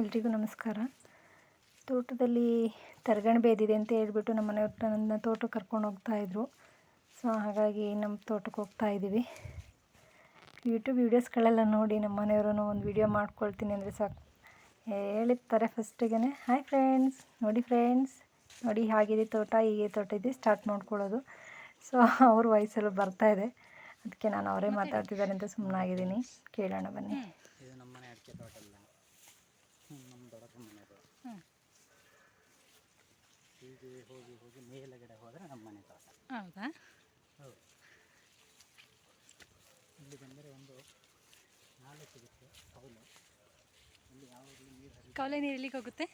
ಎಲ್ರಿಗೂ ನಮಸ್ಕಾರ. ತೋಟದಲ್ಲಿ ತರಗಣ ಬೇದಿದೆ ಅಂತ ಹೇಳ್ಬಿಟ್ಟು ನಮ್ಮ ಮನೆಯವ್ರು ನನ್ನ ತೋಟಕ್ಕೆ ಕರ್ಕೊಂಡು ಹೋಗ್ತಾಯಿದ್ರು ಸೊ ಹಾಗಾಗಿ ನಮ್ಮ ತೋಟಕ್ಕೆ ಹೋಗ್ತಾ ಇದ್ದೀವಿ. ಯೂಟ್ಯೂಬ್ ವೀಡಿಯೋಸ್ಗಳೆಲ್ಲ ನೋಡಿ ನಮ್ಮ ಮನೆಯವರು ಒಂದು ವಿಡಿಯೋ ಮಾಡ್ಕೊಳ್ತೀನಿ ಅಂದರೆ ಸಾಕು. ಹೇಳಿರ್ತಾರೆ ಫಸ್ಟಿಗೆ ಹಾಯ್ ಫ್ರೆಂಡ್ಸ್ ನೋಡಿ ಫ್ರೆಂಡ್ಸ್ ನೋಡಿ ಹಾಗಿದೆ ತೋಟ ಹೀಗೆ ತೋಟ ಇದೆ. ಸ್ಟಾರ್ಟ್ ಮಾಡ್ಕೊಳ್ಳೋದು ಸೊ ಅವ್ರ ವಯಸ್ಸಲ್ಲೂ ಬರ್ತಾ ಇದೆ. ಅದಕ್ಕೆ ನಾನು ಅವರೇ ಮಾತಾಡ್ತಿದ್ದಾರೆ ಅಂತ ಸುಮ್ಮನಾಗಿದ್ದೀನಿ ಕೇಳೋಣ ಬನ್ನಿ ಇದು ನಮ್ಮ ಮನೆ ಅಡಿಕೆ ತೋಟ ಇಲ್ಲ ನಮ್ಮ ದೊಡ್ಡಪ್ಪನ ಮನೆದು ಹೀಗೆ ಹೋಗಿ ಹೋಗಿ ಮೇಲುಗಡೆ ಹೋದರೆ ನಮ್ಮ ಮನೆ ತೋಟ. ಹೌದಾ? ಹೌದು. ಇಲ್ಲಿ ಬಂದರೆ ಒಂದು ನಾಲ್ಕು ಸಿಗುತ್ತೆ ಕೌಲು. ಇಲ್ಲಿ ಯಾವಾಗಲೂ ನೀರು ಹರಿ ಕವಲೆ ನೀರು ಎಲ್ಲಿಗೆ ಹೋಗುತ್ತೆ?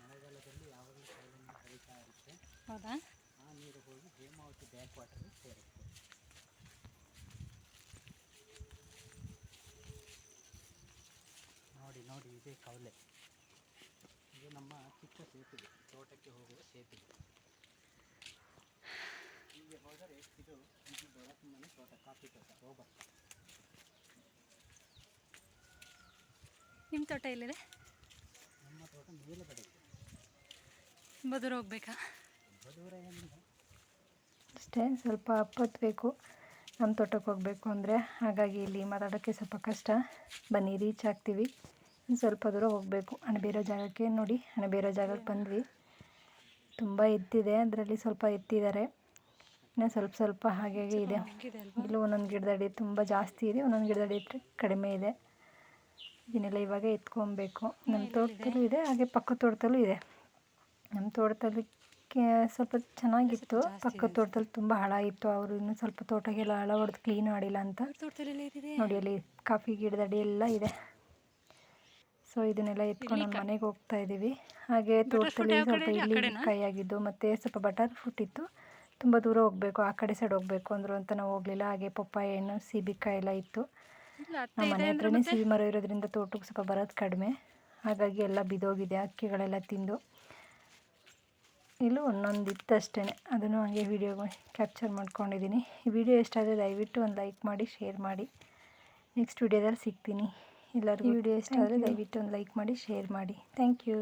ಮಳೆಗಾಲದಲ್ಲಿ ಯಾವಾಗಲೂ ಕೌಲೆ ನೀರು ಹರಿತಾ ಇರುತ್ತೆ. ಹೌದಾ? ಆ ನೀರು ಹೋಗಿ ಹೇಮಾವತಿ ಬ್ಯಾಕ್ ವಾಟರ್ಗೆ ಸೇರುತ್ತೆ. ನೋಡಿ ನೋಡಿ ಇದೇ ಕವಲೆ ಇದು ನಮ್ಮ ಚಿಕ್ಕ ಸೇತುವೆ ತೋಟಕ್ಕೆ ಹೋಗುವ ಸೇತುವೆ ಹೀಗೆ ಹೋದರೆ ಇದು ನಮ್ಮ ದೊಡ್ಡಪ್ಪನ ಮನೆ ನಿಮ್ಮ ತೋಟ ಎಲ್ಲಿದೆ? ನಮ್ಮ ತೋಟ ಮೇಲುಗಡೆ ತುಂಬ ದೂರ ಹೋಗ್ಬೇಕಾ? ಅಷ್ಟೇ, ಸ್ವಲ್ಪ ಅಪ್ಪತ್ಬೇಕು ನಮ್ಮ ತೋಟಕ್ಕೆ ಹೋಗಬೇಕು ಅಂದರೆ, ಹಾಗಾಗಿ ಇಲ್ಲಿ ಮಾತಾಡೋಕ್ಕೆ ಸ್ವಲ್ಪ ಕಷ್ಟ. ಬನ್ನಿ ರೀಚ್ ಆಗ್ತೀವಿ. ಸ್ವಲ್ಪ ದೂರ ಹೋಗಬೇಕು. ಅಣಬೇರೋ ಜಾಗಕ್ಕೆ ನೋಡಿ ಅಣಬೇರೋ ಜಾಗಕ್ಕೆ ಬಂದ್ವಿ. ತುಂಬ ಎತ್ತಿದೆ, ಅದರಲ್ಲಿ ಸ್ವಲ್ಪ ಎತ್ತಿದ್ದಾರೆ. ಇನ್ನು ಸ್ವಲ್ಪ ಸ್ವಲ್ಪ ಹಾಗೆ ಹಾಗೆ ಇದೆ. ಇಲ್ಲೂ ಒಂದೊಂದು ಗಿಡದಡಿ ತುಂಬ ಜಾಸ್ತಿ ಇದೆ ಒಂದೊಂದು ಗಿಡದಡಿ ಕಡಿಮೆ ಇದೆ. ಇದನ್ನೆಲ್ಲ ಇವಾಗ ಎತ್ಕೊಬೇಕು. ನಮ್ಮ ತೋಟದಲ್ಲೂ ಇದೆ ಹಾಗೆ ಪಕ್ಕದ ತೋಟದಲ್ಲೂ ಇದೆ. ನಮ್ಮ ತೋಟದಲ್ಲಿ ಕೆ- ಸ್ವಲ್ಪ ಚೆನ್ನಾಗಿತ್ತು. ಪಕ್ಕದ ತೋಟದಲ್ಲಿ ತುಂಬ ಹಳ ಇತ್ತು. ಅವರು ಇನ್ನೂ ಸ್ವಲ್ಪ ತೋಟಗೆಲ್ಲ ಹಳ ಹೊಡೆದು ಕ್ಲೀನ್ ಮಾಡಿಲ್ಲ ಅಂತ. ನೋಡಿ ಅಲ್ಲಿ ಕಾಫಿ ಗಿಡದಡಿ ಎಲ್ಲ ಇದೆ. ಸೊ ಇದನ್ನೆಲ್ಲ ಎತ್ಕೊಂಡು ನಮ್ಮ ಮನೆಗೆ ಹೋಗ್ತಾ ಇದ್ದೀವಿ. ಹಾಗೆ ತೋಟದಲ್ಲಿ ಸ್ವಲ್ಪ ಇಲ್ಲಿ ಕಾಯಾಗಿದ್ದು ಮತ್ತು ಸ್ವಲ್ಪ ಬಟರ್ ಫ್ರೂಟ್ ಇತ್ತು. ತುಂಬ ದೂರ ಹೋಗಬೇಕು ಆ ಕಡೆ ಸೈಡ್ ಹೋಗಬೇಕು ಅಂದರು ಅಂತ ನಾವು ಹೋಗಲಿಲ್ಲ. ಹಾಗೆ ಪಪ್ಪಾಯ ಹಣ್ಣು ಸೀಬಿಕಾಯಿ ಎಲ್ಲ ಇತ್ತು. ನಮ್ಮ ಮನೆ ಹತ್ರನೇ ಸಿಹಿ ಮರ ಇರೋದ್ರಿಂದ ತೋಟಕ್ಕೆ ಸ್ವಲ್ಪ ಬರೋದು ಕಡಿಮೆ. ಹಾಗಾಗಿ ಎಲ್ಲ ಬಿದೋಗಿದೆ ಅಕ್ಕಿಗಳೆಲ್ಲ ತಿಂದು. ಇಲ್ಲೂ ಒಂದೊಂದು ಇತ್ತು ಅಷ್ಟೇ ಅದನ್ನು ಹಾಗೆ ವಿಡಿಯೋ ಕ್ಯಾಪ್ಚರ್ ಮಾಡ್ಕೊಂಡಿದ್ದೀನಿ. ಈ ವಿಡಿಯೋ ಇಷ್ಟ ಆದರೆ ದಯವಿಟ್ಟು ಒಂದು ಲೈಕ್ ಮಾಡಿ ಶೇರ್ ಮಾಡಿ. ನೆಕ್ಸ್ಟ್ ವಿಡಿಯೋದಲ್ಲಿ ಸಿಗ್ತೀನಿ. ಎಲ್ಲರಿಗೂ ವಿಡಿಯೋ ಇಷ್ಟ ಆದರೆ ದಯವಿಟ್ಟು ಒಂದು ಲೈಕ್ ಮಾಡಿ ಶೇರ್ ಮಾಡಿ. Thank you